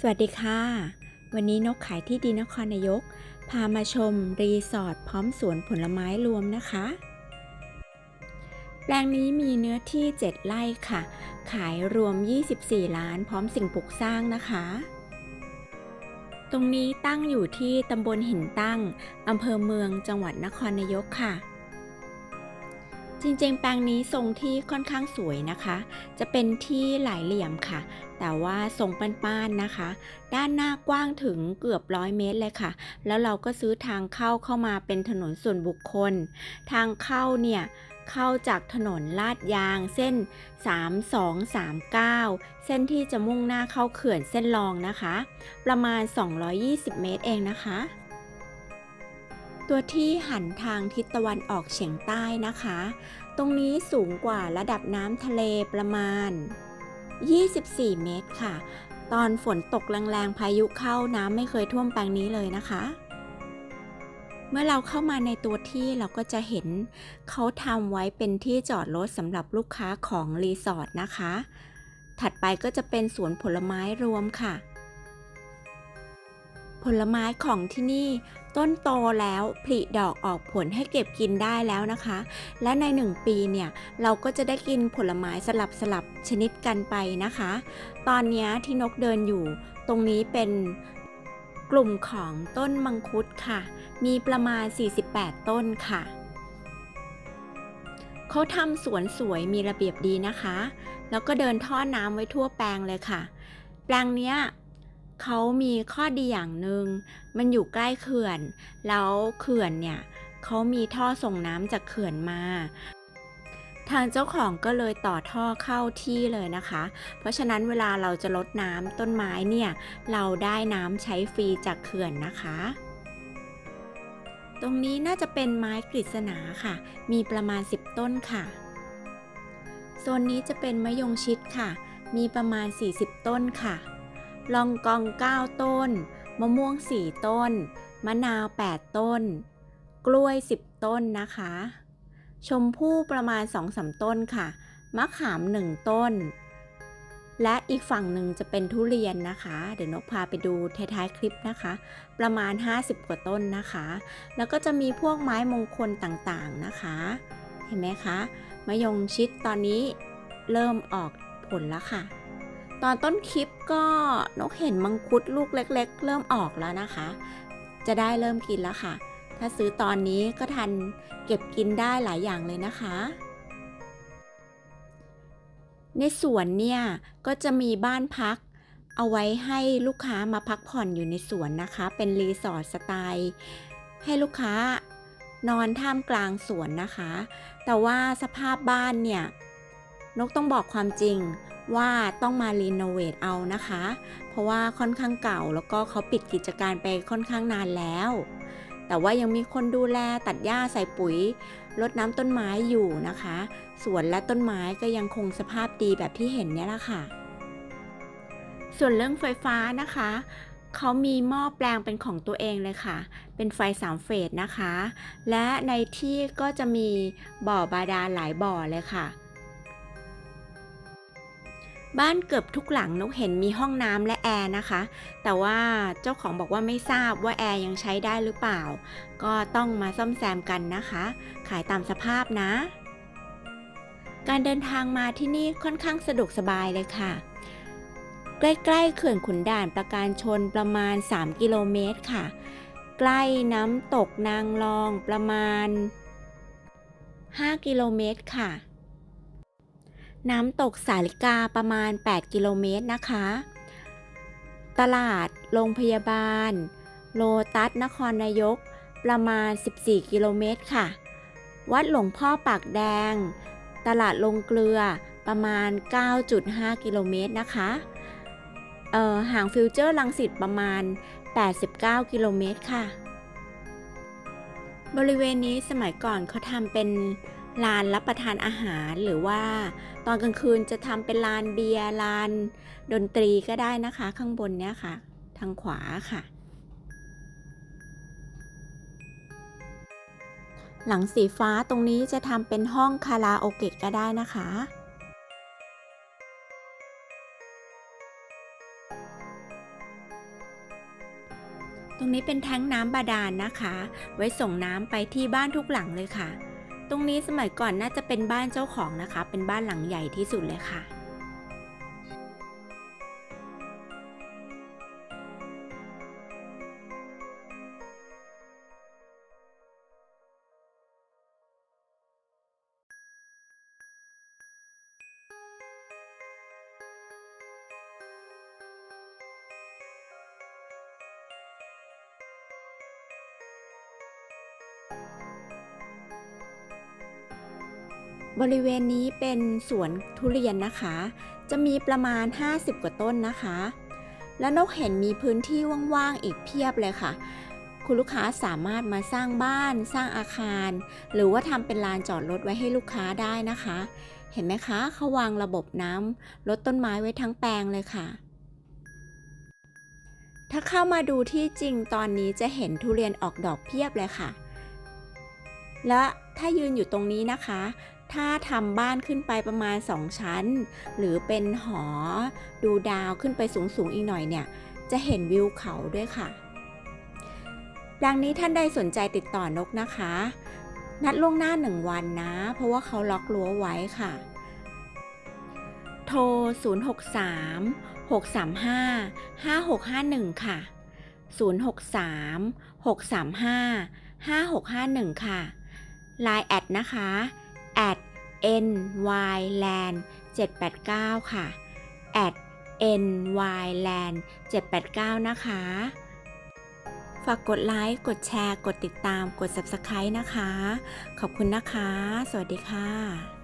สวัสดีค่ะ วันนี้นกขายที่ดินนครนายก พามาชมรีสอร์ทพร้อมสวนผลไม้รวมนะคะ แปลงนี้มีเนื้อที่ 7 ไร่ค่ะ ขายรวม 24 ล้านพร้อมสิ่งปลูกสร้างนะคะ ตรงนี้ตั้งอยู่ที่ตำบลหินตั้งอำเภอเมืองจังหวัดนครนายกค่ะ จริงๆ แปลงนี้ทรงที่ค่อนข้างสวยนะคะ จะเป็นที่หลายเหลี่ยมค่ะ แต่ว่าทรงป้านๆนะคะ ด้านหน้ากว้างถึงเกือบร้อยเมตรเลยค่ะ แล้วเราก็ซื้อทางเข้าเข้ามาเป็นถนนส่วนบุคคล ทางเข้าเนี่ยเข้าจากถนนลาดยางเส้น 3239 เส้นที่จะมุ่งหน้าเข้าเขื่อนเส้นรองนะคะ ประมาณ 220 เมตรเองนะคะ ตัวที่หันทางทิศตะวันออกเฉียงใต้นะคะ ตรงนี้สูงกว่าระดับน้ำทะเลประมาณ 24 เมตรค่ะ ตอนฝนตกแรงๆพายุเข้าน้ำไม่เคยท่วมแปลงนี้เลยนะคะ เมื่อเราเข้ามาในตัวที่เราก็จะเห็นเขาทำไว้เป็นที่จอดรถสำหรับลูกค้าของรีสอร์ทนะคะ ถัดไปก็จะเป็นสวนผลไม้รวมค่ะ ผลไม้ของที่นี่ต้นโตแล้วผลิดอกออกผลให้เก็บกินได้แล้วนะคะ และในหนึ่งปีเนี่ยเราก็จะได้กินผลไม้สลับสลับชนิดกันไปนะคะ ตอนนี้ที่นกเดินอยู่ตรงนี้เป็นกลุ่มของต้นมังคุดค่ะ มีประมาณ 48 ต้นค่ะ เขาทำสวนสวยมีระเบียบดีนะคะ แล้วก็เดินท่อน้ำไว้ทั่วแปลงเลยค่ะ แปลงเนี้ย เขามีข้อดีอย่างหนึ่งมันอยู่ใกล้เขื่อน แล้วเขื่อนเนี่ยเขามีท่อส่งน้ำจากเขื่อนมา ทางเจ้าของก็เลยต่อท่อเข้าที่เลยนะคะ เพราะฉะนั้นเวลาเราจะลดน้ำต้นไม้เนี่ย เราได้น้ำใช้ฟรีจากเขื่อนนะคะตรงนี้น่าจะเป็นไม้กฤษณาค่ะ มีประมาณ 10 ต้นค่ะโซนนี้จะเป็นมะยงชิดค่ะ มีประมาณ 40 ต้นค่ะ ลองกอง 9 ต้น มะม่วง 4 ต้น มะนาว 8 ต้น กล้วย 10 ต้นนะคะ ชมพู่ประมาณ 2-3 ต้นค่ะ มะขาม 1 ต้น และอีกฝั่งหนึ่งจะเป็นทุเรียนนะคะ เดี๋ยวนกพาไปดูท้ายๆคลิปนะคะ ประมาณ 50 กว่าต้นนะคะ แล้วก็จะมีพวกไม้มงคลต่างๆนะคะ เห็นไหมคะมะยงชิดตอนนี้เริ่มออกผลแล้วค่ะ ตอนต้นคลิปก็นกเห็นมังคุดลูกเล็ก ๆ เริ่มออกแล้วนะคะ จะได้เริ่มกินแล้วค่ะ ถ้าซื้อตอนนี้ก็ทันเก็บกินได้หลายอย่างเลยนะคะ ในสวนเนี่ยก็จะมีบ้านพัก เอาไว้ให้ลูกค้ามาพักผ่อนอยู่ในสวนนะคะ เป็นรีสอร์ทสไตล์ให้ลูกค้านอนท่ามกลางสวนนะคะ แต่ว่าสภาพบ้านเนี่ย นกต้องบอกความจริง ว่าต้องมารีโนเวทเอานะคะ เพราะว่าค่อนข้างเก่าแล้วก็เขาปิดกิจการไปค่อนข้างนานแล้ว แต่ว่ายังมีคนดูแลตัดหญ้าใส่ปุ๋ยรดน้ำต้นไม้อยู่นะคะสวนและต้นไม้ก็ยังคงสภาพดีแบบที่เห็นเนี่ยแหละค่ะ ส่วนเรื่องไฟฟ้านะคะเขามีหม้อแปลงเป็นของตัวเองเลยค่ะ เป็นไฟสามเฟสนะคะ และในที่ก็จะมีบ่อบาดาลหลายบ่อเลยค่ะ บ้านเกือบทุกหลังนกเห็นมีห้องน้ำและแอร์นะคะ แต่ว่าเจ้าของบอกว่าไม่ทราบว่าแอร์ยังใช้ได้หรือเปล่า ก็ต้องมาซ่อมแซมกันนะคะ ขายตามสภาพนะ การเดินทางมาที่นี่ค่อนข้างสะดวกสบายเลยค่ะ ใกล้ๆเขื่อนขุนด่านประการชนประมาณ 3 กิโลเมตรค่ะ ใกล้น้ำตกนางรองประมาณ 5 กิโลเมตรค่ะ น้ำตกสาลิกาประมาณ 8 กิโลเมตรนะคะ ตลาด โรงพยาบาล โลตัสนครนายก ประมาณ 14 กิโลเมตรค่ะ วัดหลวงพ่อปากแดง ตลาดลงเกลือประมาณ 9.5 กิโลเมตรนะคะเอ่อห่างฟิวเจอร์ลังสิตประมาณ 89 กิโลเมตรค่ะ บริเวณนี้สมัยก่อนเขาทำเป็น ลานรับประทานอาหารหรือว่า ตอนกลางคืนจะทำเป็นลานเบียร์ลานดนตรีก็ได้นะคะ ข้างบนเนี้ยค่ะ ทางขวาค่ะ หลังสีฟ้าตรงนี้จะทำเป็นห้องคาราโอเกะก็ได้นะคะตรงนี้เป็นแท้งน้ำบาดาลนะคะ ไว้ส่งน้ำไปที่บ้านทุกหลังเลยค่ะ ตรงนี้สมัยก่อนน่าจะเป็นบ้านเจ้าของนะคะ เป็นบ้านหลังใหญ่ที่สุดเลยค่ะ บริเวณนี้เป็นสวนทุเรียนนะคะ จะมีประมาณ 50 กว่าต้นนะคะ และนกเห็นมีพื้นที่ว่างๆอีกเพียบเลยค่ะ คุณลูกค้าสามารถมาสร้างบ้าน สร้างอาคาร หรือว่าทำเป็นลานจอดรถไว้ให้ลูกค้าได้นะคะ เห็นไหมคะเขาวางระบบน้ำลดต้นไม้ไว้ทั้งแปลงเลยค่ะ ถ้าเข้ามาดูที่จริงตอนนี้จะเห็นทุเรียนออกดอกเพียบเลยค่ะ และถ้ายืนอยู่ตรงนี้นะคะ ถ้าทำบ้านขึ้นไปประมาณ 2 ชั้น หรือเป็นหอ ดูดาวขึ้นไปสูงๆอีกหน่อยเนี่ย จะเห็นวิวเขาด้วยค่ะ ดังนี้ท่านใดสนใจติดต่อนกนะคะ นัดล่วงหน้า1วันนะ เพราะว่าเขาล็อกรั้วไว้ค่ะ โทร 063 635 5651 ค่ะ 063 635 5651 ค่ะ Line แอดนะคะ at nyland 789 ค่ะ at nyland 789 นะคะ ฝากกดไลค์ กดแชร์ กดติดตาม กด Subscribe นะคะ ขอบคุณนะคะ สวัสดีค่ะ